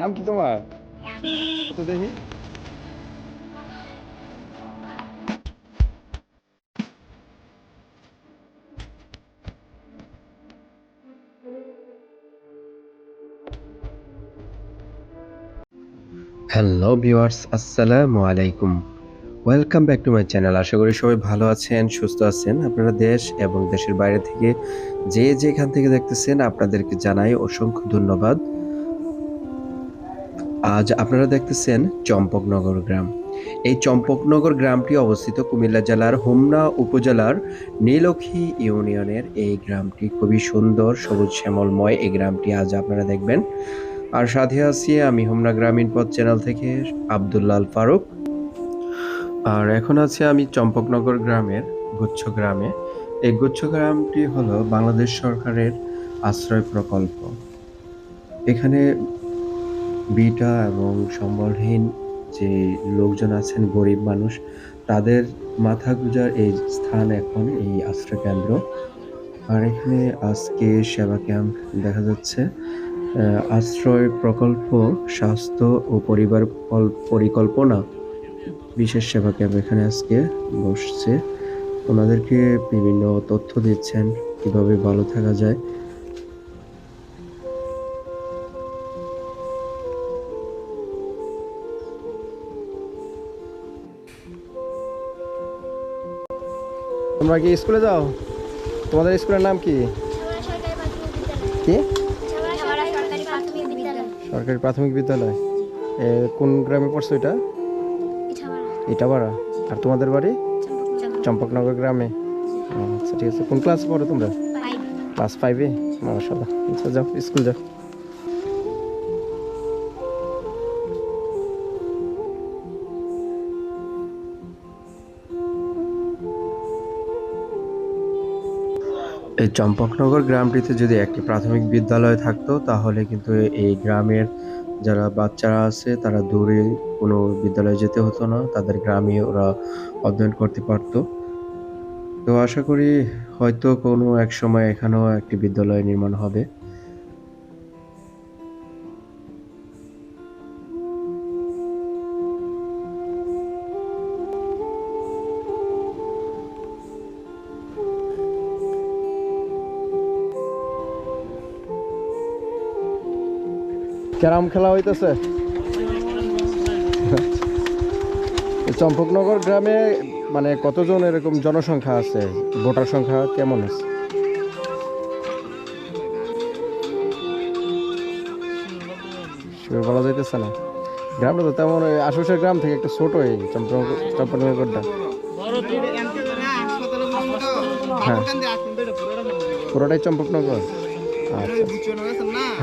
নাম কি তোমার? তো দেখি। হ্যালো ভিউয়ার্স আসসালামু আলাইকুম welcome back to my channel আশা করি সবাই ভালো আছেন সুস্থ আছেন। আপনারা দেশ এবং দেশের বাইরে থেকে যে যেখান থেকে দেখতেছেন আপনাদেরকে জানাই অসংখ্য ধন্যবাদ। আজ আপনারা দেখতেছেন চম্পকনগর গ্রাম। এই চম্পকনগর গ্রামটি অবস্থিত কুমিল্লা জেলার হোমনা উপজেলার নীলক্ষী ইউনিয়নের এই গ্রামটি। খুবই সুন্দর, সবুজ, শ্যামলময় এই গ্রামটি আজ আপনারা দেখবেন। আর সাথে আছি আমি হোমনা গ্রামীণ পথ চ্যানেল থেকে আবদুল্লাল ফারুক। আর এখন আছি আমি চম্পকনগর গ্রামের গুচ্ছ গ্রামে। এই গুচ্ছ গ্রামটি হলো বাংলাদেশ সরকারের আশ্রয় প্রকল্প। এখানে বিটা এবং সম্বলহীন যে লোকজন আছেন, গরিব মানুষ, তাদের মাথা গুজার এই স্থান এখন, এই আশ্রয় কেন্দ্র আর এখানে আজকে সেবা ক্যাম্প দেখা যাচ্ছে। আশ্রয় প্রকল্প, স্বাস্থ্য ও পরিবার পরিকল্পনা বিশেষ সেবা ক্যাম্প এখানে আজকে বসছে। ওনাদেরকে বিভিন্ন তথ্য দিচ্ছেন, কীভাবে ভালো থাকা যায়। তোমরা কি স্কুলে যাও? তোমাদের স্কুলের নাম কি? কি? সরকারি প্রাথমিক বিদ্যালয়। এ, কোন গ্রামে পড়ছো এটা? ইটাবাড়া। আর তোমাদের বাড়ি? চম্পকনগর গ্রামে। আচ্ছা ঠিক আছে। কোন ক্লাস পড়ো তোমরা? ক্লাস ফাইভে মাশাল্লাহ আচ্ছা যাও স্কুল যাও। এই চম্পকনগর গ্রামটিতে যদি একটি প্রাথমিক বিদ্যালয় থাকতো, তাহলে কিন্তু এই গ্রামের যারা বাচ্চারা আছে, তারা দূরে কোনো বিদ্যালয়ে যেতে হতো না। তাদের গ্রামে ওরা অধ্যয়ন করতে পারত। তো আশা করি হয়তো কোনো এক সময় এখানেও একটি বিদ্যালয় নির্মাণ হবে। ক্যারাম খেলা হইতেছে। চম্পকনগর গ্রামে মানে কতজন এরকম জনসংখ্যা আছে? ভোটার সংখ্যা কেমন আছে? বলা যাইতেছে না। গ্রামটা তো তেমন আশেপাশের গ্রাম থেকে একটু ছোট এই চম্পকনগর চম্পকনগরটা। হ্যাঁ। পুরোটাই চম্পকনগর। আচ্ছা।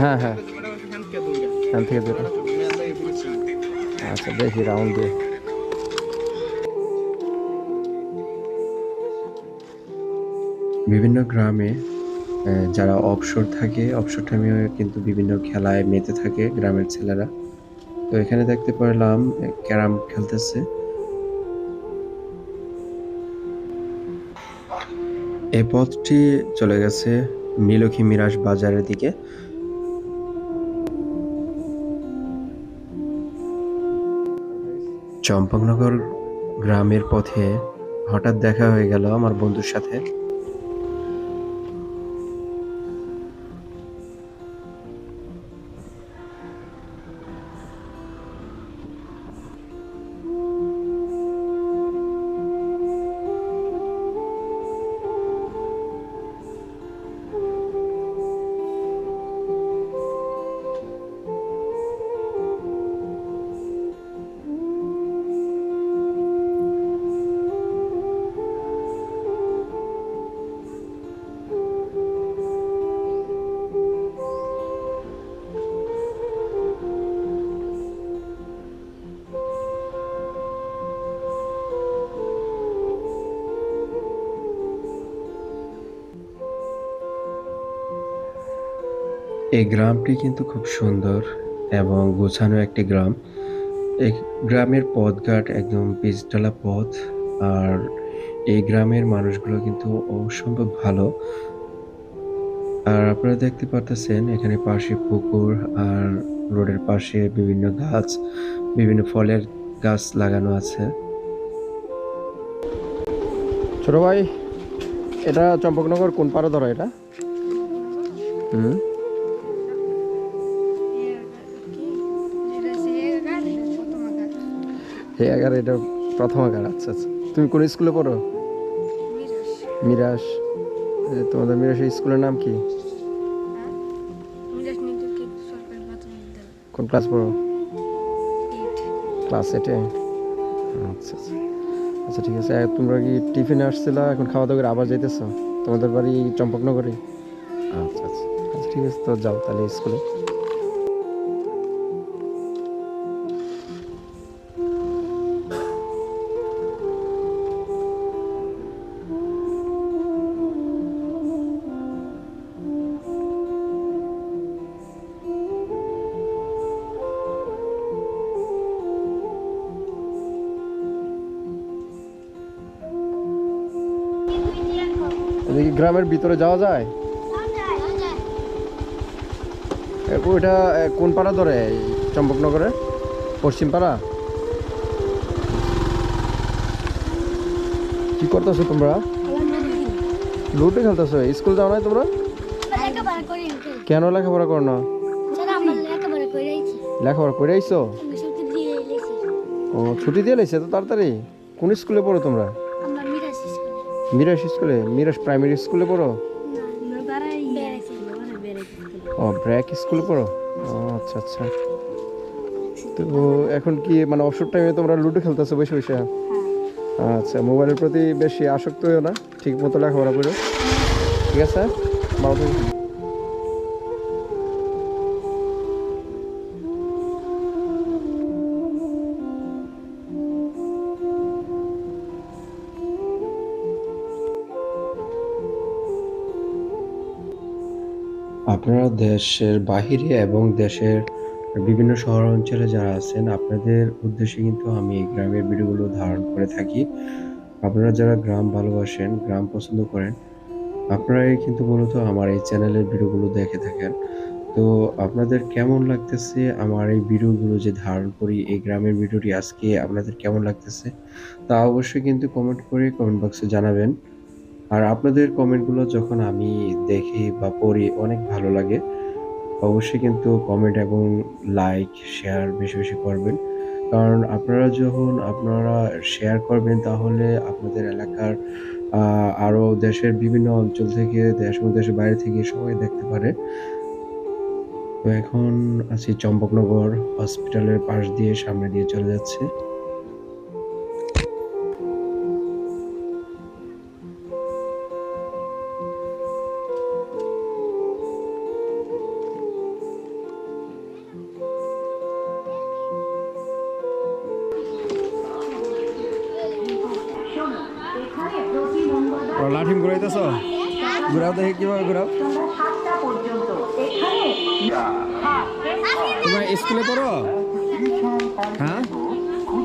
হ্যাঁ হ্যাঁ। এখান থেকে আচ্ছা দেখি রাউন্ড দিয়ে। বিভিন্ন গ্রামে যারা অবসর থাকে অবসর টাইমে কিন্তু বিভিন্ন খেলায় মেতে থাকে গ্রামের ছেলেরা। তো এখানে দেখতে পারলাম ক্যারাম খেলতেছে। এই পথটি চলে গেছে নীলক্ষী মিরাজ বাজারের দিকে। চম্পকনগর গ্রামের পথে হঠাৎ দেখা হয়ে গেল আমার বন্ধুর সাথে। এই গ্রামটি কিন্তু খুব সুন্দর এবং গোছানো একটি গ্রাম। এই গ্রামের পথঘাট একদম পিচঢালা পথ আর এই গ্রামের মানুষগুলো কিন্তু অসম্ভব ভালো। আর আপনারা দেখতে পারতেছেন এখানে পাশে পুকুর আর রোডের পাশে বিভিন্ন গাছ বিভিন্ন ফলের গাছ লাগানো আছে। ছোট ভাই এটা চম্পকনগর কোন পাড়া ধরা এটা? হুম? হে এগারো এটা প্রথম এগারো আচ্ছা আচ্ছা। তুমি কোন স্কুলে পড়ো? মিরাজ এ, তোমাদের মিরাজ স্কুলের নাম কি? কোন ক্লাস পড়ো? ক্লাস এটে আচ্ছা আচ্ছা। আচ্ছা ঠিক আছে। তোমরা কি টিফিনে আসছিলা? এখন খাওয়া দাওয়া করে আবার যাইতেছো? তোমাদের বাড়ি চম্পকনগরে? আচ্ছা আচ্ছা। আচ্ছা ঠিক আছে তো যাও তাহলে স্কুলে। গ্রামের ভিতরে যাওয়া যায়? ওইটা কোন পাড়া ধরে? এই চম্পকনগরে পশ্চিম পাড়া? কি করতেছো তোমরা? লুটে খেলতেছো? স্কুল যাও নাই তোমরা? কেন লেখাপড়া করো না? লেখাপড়া করে আইছি? ও, ছুটি দিয়ে লাইছে তো তাড়াতাড়ি? কোন স্কুলে পড়ো তোমরা? মিরাজ স্কুলে? মিরাজ প্রাইমারি স্কুলে পড়ো? ও ব্র্যাক স্কুলে পড়ো? আচ্ছা আচ্ছা। তো এখন কি মানে অবসর টাইমে তোমরা লুডো খেলতেছো বসে বসে? আচ্ছা মোবাইলের প্রতি বেশি আসক্ত হয়েও না ঠিক মতো লেখাপড়া করো। ঠিক আছে? আপনারা দেশের বাহিরে এবং দেশের বিভিন্ন শহর অঞ্চলে যারা আছেন, আপনাদের উদ্দেশ্যে কিন্তু আমি এই গ্রামের ভিডিওগুলো ধারণ করে থাকি। আপনারা যারা গ্রাম ভালোবাসেন, গ্রাম পছন্দ করেন, আপনারাই কিন্তু মূলত আমার এই চ্যানেলের ভিডিওগুলো দেখে থাকেন। তো আপনাদের কেমন লাগতেছে আমার এই ভিডিওগুলো যে ধারণ করি, এই গ্রামের ভিডিওটি আজকে আপনাদের কেমন লাগতেছে তা অবশ্যই কিন্তু কমেন্ট করে কমেন্ট বক্সে জানাবেন। আর আপনাদের কমেন্টগুলো যখন আমি দেখি বা পড়ি অনেক ভালো লাগে। অবশ্যই কিন্তু কমেন্ট এবং লাইক শেয়ার বেশি বেশি করবেন। কারণ আপনারা যখন আপনারা শেয়ার করবেন তাহলে আপনাদের এলাকার আহ, আরও দেশের বিভিন্ন অঞ্চল থেকে দেশ এবং দেশের বাইরে থেকে সবাই দেখতে পারে। তো এখন আছি চম্পকনগর হসপিটালের পাশ দিয়ে সামনে দিয়ে চলে যাচ্ছে। লাঠিম ঘুরাইতেছ? ঘুরাও দেখি কীভাবে ঘুরাও। তোমরা স্কুলে পড়ো? হ্যাঁ?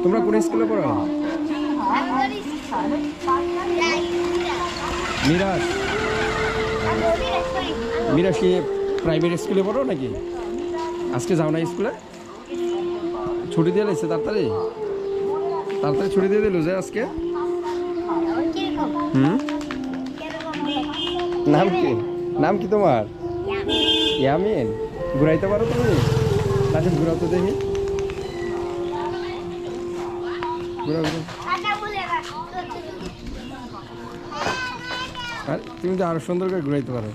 তোমরা কোন স্কুলে পড়ো? মিরাজ। মিরাজ কি প্রাইভেট স্কুলে পড়ো নাকি? আজকে যাও না স্কুলে? ছুটি দিয়ে লাইছে তাড়াতাড়ি? তাড়াতাড়ি ছুটি দিয়ে দিল যে আজকে? হুম? নাম কি? নাম কি তোমার? ইয়ামিন। ঘুরাইতে পারো তুমি? নাচে ঘুরাও তো দেখি। তুমি তো আরও সুন্দর করে ঘুরাইতে পারো।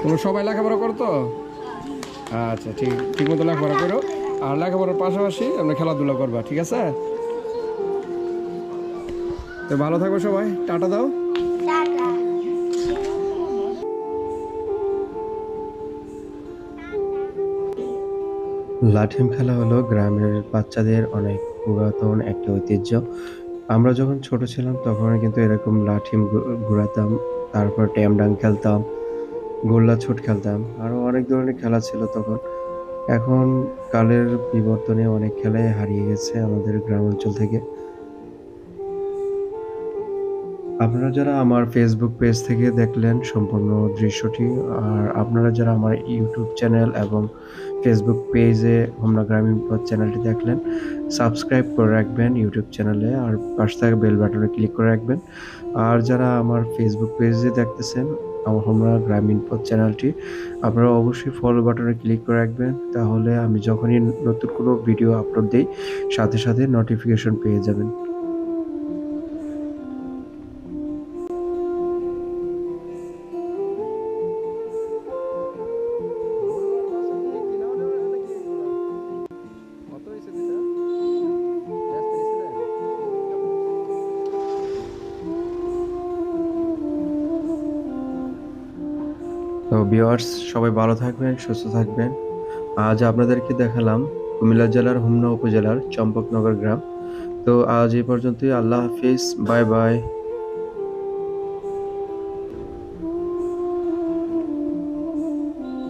তোমরা সবাই লেখাপড়া করো তো? আচ্ছা ঠিক ঠিক মতো লেখাপড়া করো। আর লেখাপড়ার পাশাপাশি আমরা খেলাধুলা করবা, ঠিক আছে? তো ভালো থাকো সবাই। টাটা দাও। লাঠিম খেলা হলো গ্রামের বাচ্চাদের অনেক পুরাতন একটা ঐতিহ্য। আমরা যখন ছোট ছিলাম তখন কিন্তু এরকম লাঠিম ঘুরাতাম তারপর ট্যামডাং খেলতাম গোল্লা ছুট খেলতাম আরও অনেক ধরনের খেলা ছিল তখন। এখন কালের বিবর্তনে অনেক খেলাই হারিয়ে গেছে আমাদের গ্রাম অঞ্চল থেকে। আপনারা যারা আমার ফেসবুক পেজ থেকে দেখলেন সম্পূর্ণ দৃশ্যটি, আর আপনারা যারা আমার ইউটিউব চ্যানেল এবং ফেসবুক পেজে হোমনা গ্রামীণ পথ চ্যানেলটি দেখলেন সাবস্ক্রাইব করে রাখবেন ইউটিউব চ্যানেলে আর পাশ থাকা বেল বাটনে ক্লিক করে রাখবেন। আর যারা আমার ফেসবুক পেজে দেখতেছেন, আমার হোমনা গ্রামীণ পথ চ্যানেলটি আপনারা অবশ্যই ফলো বাটনে ক্লিক করে রাখবেন। তাহলে আমি যখনই নতুন কোনো ভিডিও আপলোড দিই, সাথে সাথে নোটিফিকেশন পেয়ে যাবেন। তো ভিওয়ার্স সবাই ভালো থাকবেন, সুস্থ থাকবেন। আজ আপনাদেরকে দেখালাম কুমিল্লা জেলার হুমনা উপজেলার চম্পকনগর গ্রাম। তো আজ এই পর্যন্তই, আল্লাহ হাফিজ, বাই বাই।